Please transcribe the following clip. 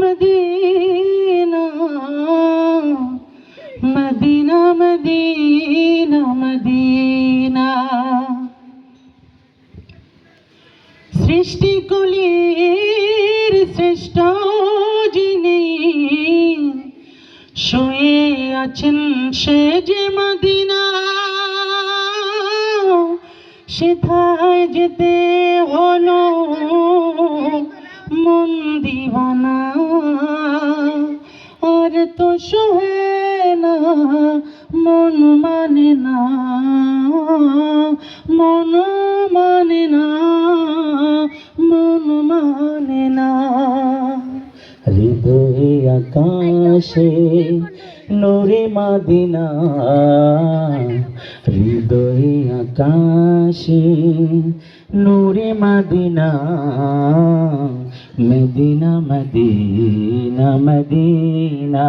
Medina Medina Medina Medina. সৃষ্টিকুলির শ্রেষ্ঠ যিনি, শুয়ে আছেন সে যে মদিনা, সেথায় যেতে হলো মন দিবানা। সহে না, মন মানে না, মন মানে না, মন মানে না। হৃদয়ে আকাশে নোরে মাদিনা, হৃদয়ে আকাশে নোরে মাদিনা। Medina Medina Medina.